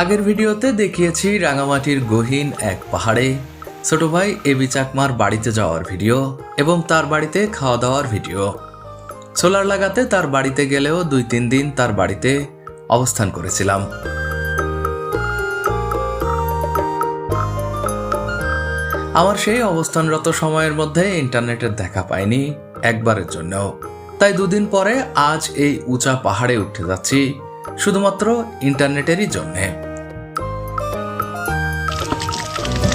আগের ভিডিওতে দেখিয়েছি রাঙামাটির গহীন এক পাহাড়ে। ছোট ভাই এবি চাকমার বাড়িতে যাওয়ার ভিডিও এবং তার বাড়িতে খাওয়া দাওয়ার ভিডিও। সোলার লাগাতে তার বাড়িতে গেলেও দুই তিন দিন তার বাড়িতে অবস্থান করেছিলাম। আমার সেই অবস্থানরত সময়ের মধ্যে ইন্টারনেটের দেখা পাইনি একবারের জন্যও। তাই দুদিন পরে আজ এই উঁচা পাহাড়ে উঠে যাচ্ছি, শুধুমাত্র ইন্টারনেটেরই জন্যে।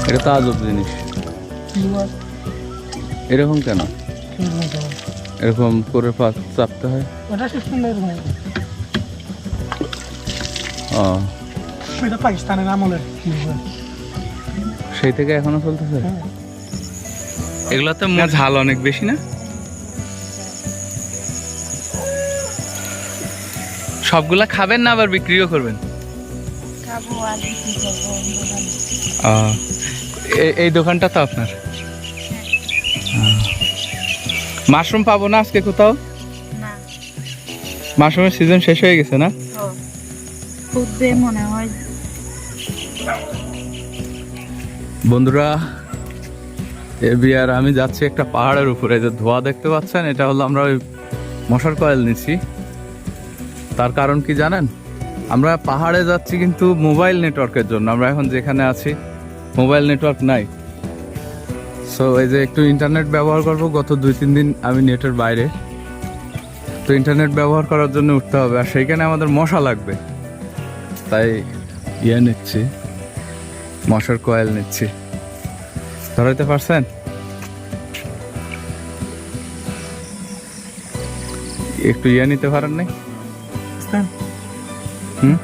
এটা তো আজব জিনিস। এরকম কেন? এরকম করে পা চাপতে হয়? ওটা ও। এটা পাকিস্তানের আমলের সেই থেকে এখনও চলতেছে? এগুলোতে ঝাল অনেক বেশি না? সবগুলা খাবেন না আবার বিক্রিও করবেন? এই দোকানটা তো আপনার। মাশরুম পাবো না আজকে কোথাও? মাশরুমের সিজন শেষ হয়ে গেছে না? মনে হয়। বন্ধুরা এবি আর আমি যাচ্ছি একটা পাহাড়ের উপরে। যে ধোয়া দেখতে পাচ্ছেন এটা হলো আমরা ওই মশার কয়েল নিচ্ছি তার কারণ কি জানেন? আমরা পাহাড়ে যাচ্ছি কিন্তু মোবাইল নেটওয়ার্কের জন্য। আমরা এখন যেখানে আছি মোবাইল নেটওয়ার্ক নাই। সো এই যে একটু ইন্টারনেট ব্যবহার করব গত দুই তিন দিন আমি নেটের বাইরে। তো ইন্টারনেট ব্যবহার করার জন্য উঠতে হবে আর সেইখানে আমাদের মশা লাগবে। তাই ইয়ে নিচ্ছি মশার কয়েল নিচ্ছি। ধরাইতে পারছেন? একটু ইয়ে নিতে পারেন নাই? হুম।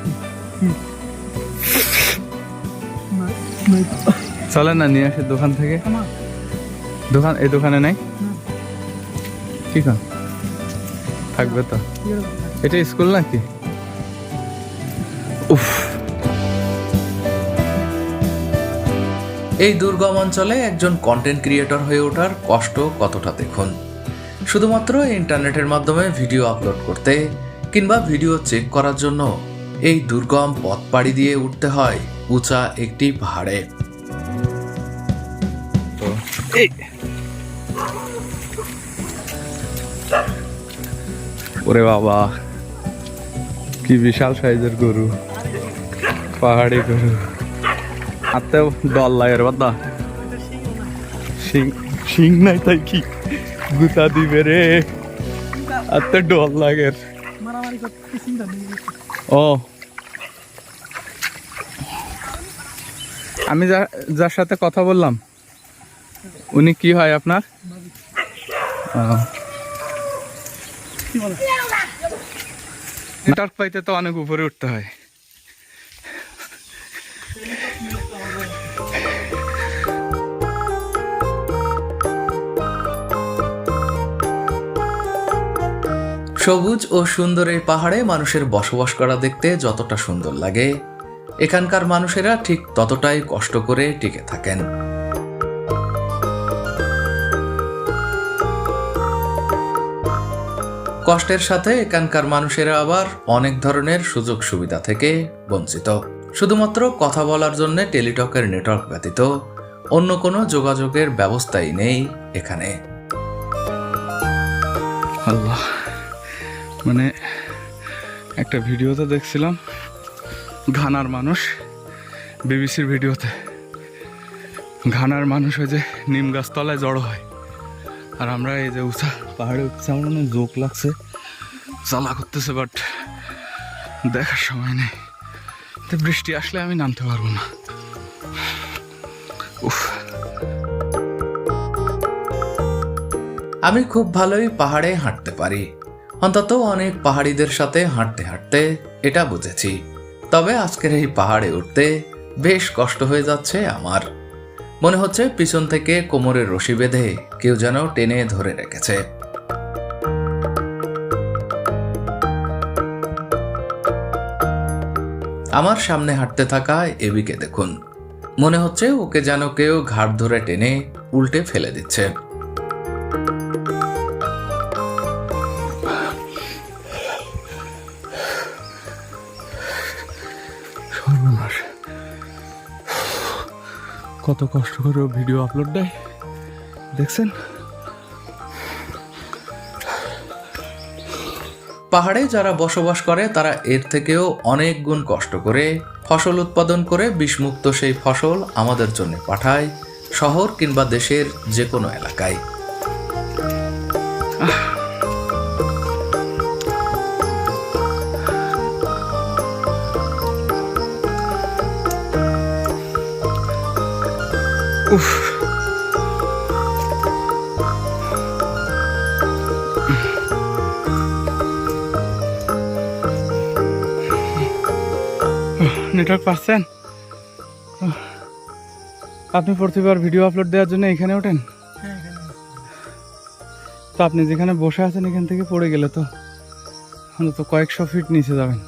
চলেন না, নিয়ে আসি দোকান থেকে। দোকান, এই দোকানে নাই? ঠিক থাকবে তো। এটা স্কুল নাকি? উফ। এই দুর্গম অঞ্চলে একজন কন্টেন্ট ক্রিয়েটর হয়ে ওঠার কষ্ট কতটা দেখুন? শুধুমাত্র ইন্টারনেটের মাধ্যমে ভিডিও আপলোড করতে কিংবা ভিডিও চেক করার জন্য এই দুর্গম পথ পাড়ি দিয়ে উঠতে হয় উঁচা একটি পাহাড়ে। তো ওরে বাবা কি বিশাল সাইজের গরু পাহাড়ি গরু। হাতে দল লাগের বাদা শিং শিং নাই তাই কি গুতা দিবে রে? হাতে ডল লাগের মারামারি করতে চিন্তা নেই। ও। আমি যা যার সাথে কথা বললাম উনি কি হয় আপনার? নেটওয়ার্ক পাইতে তো অনেক উপরে উঠতে হয়। সবুজ ও সুন্দর এই পাহাড়ে মানুষের বসবাস করা দেখতে যতটা সুন্দর লাগে। এখানকার মানুষেরা ঠিক ততটাই কষ্ট করে টিকে থাকেন। কষ্টের সাথে এখানকার মানুষেরা আবার অনেক ধরনের সুযোগ সুবিধা থেকে বঞ্চিত। শুধুমাত্র কথা বলার জন্য টেলিটকের নেটওয়ার্ক ব্যতীত অন্য কোনো যোগাযোগের ব্যবস্থাই নেই এখানে। আল্লাহ। মানে একটা ভিডিওতে দেখছিলাম, ঘানার মানুষ, বিবিসির ভিডিওতে। ঘানার মানুষ ওই যে নিম গাছতলায় জড়ো হয়। আর আমরা এই যে উঁচা পাহাড়ে উঠছে, আমার মনে জোক লাগছে, জ্বালা করতেছে বাট দেখার সময় নেই। তো বৃষ্টি আসলে আমি নামতে পারব না। উফ। আমি খুব ভালোই পাহাড়ে হাঁটতে পারি। অন্তত অনেক পাহাড়িদের সাথে হাঁটতে হাঁটতে এটা বুঝেছি। তবে আজকের এই পাহাড়ে উঠতে বেশ কষ্ট হয়ে যাচ্ছে আমার। মনে হচ্ছে পিছন থেকে কোমরের রশি বেঁধে কেউ যেন টেনে ধরে রেখেছে। আমার সামনে হাঁটতে থাকা এবিকে দেখুন। মনে হচ্ছে ওকে যেন কেউ ঘাড় ধরে টেনে উল্টে ফেলে দিচ্ছে। কত কষ্ট করে ভিডিও আপলোড দেয়। দেখছেন? পাহাড়ে যারা বসবাস করে, তারা এর থেকেও অনেক গুণ কষ্ট করে ফসল উৎপাদন করে বিষমুক্ত সেই ফসল আমাদের জন্য পাঠায়, শহর কিংবা দেশের যে কোনো এলাকায়। নেটওয়ার্ক পাচ্ছেন? আপনি প্রতিবার ভিডিও আপলোড দেওয়ার জন্য এখানে ওঠেন? হ্যাঁ তো আপনি যেখানে বসে আছেন এখান থেকে পড়ে গেলে তো অন্তত কয়েকশো ফিট নিচে যাবেন।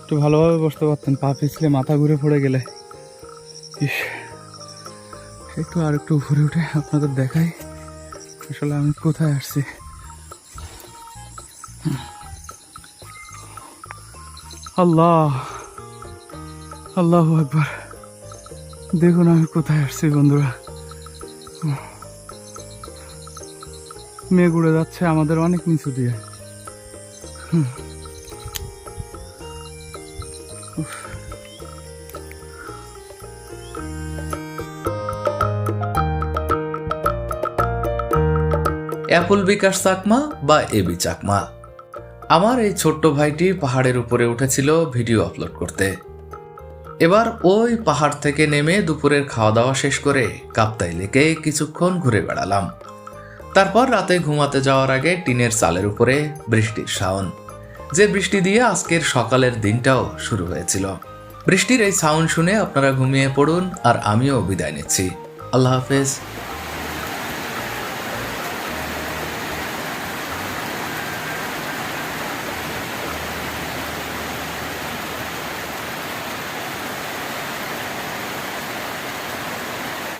একটু ভালোভাবে বসতে পারতেন পা পিছলে মাথা ঘুরে পড়ে গেলে। ইস। একটু আর একটু উপরে উঠে আপনাদের দেখাই আসলে আমি কোথায় আসছি। আল্লাহ আল্লাহ একবার দেখুন আমি কোথায় আসছি বন্ধুরা। মেঘ উড়ে যাচ্ছে আমাদের অনেক নিচু দিয়ে। হুম। অ্যাপল বিকাশ চাকমা বা এবি চাকমা। আমার এই ছোট্ট ভাইটি পাহাড়ের উপরে উঠেছিল ভিডিও আপলোড করতে। এবার ওই পাহাড় থেকে নেমে দুপুরের খাওয়া দাওয়া শেষ করে কাপ্তাই লেকে কিছুক্ষণ ঘুরে বেড়ালাম। তারপর রাতে ঘুমাতে যাওয়ার আগে টিনের চালের উপরে বৃষ্টির সাউন্ড যে বৃষ্টি দিয়ে আজকের সকালের দিনটাও শুরু হয়েছিল। বৃষ্টির এই সাউন্ড শুনে আপনারা ঘুমিয়ে পড়ুন আর আমিও বিদায় নিচ্ছি। আল্লাহ হাফেজ।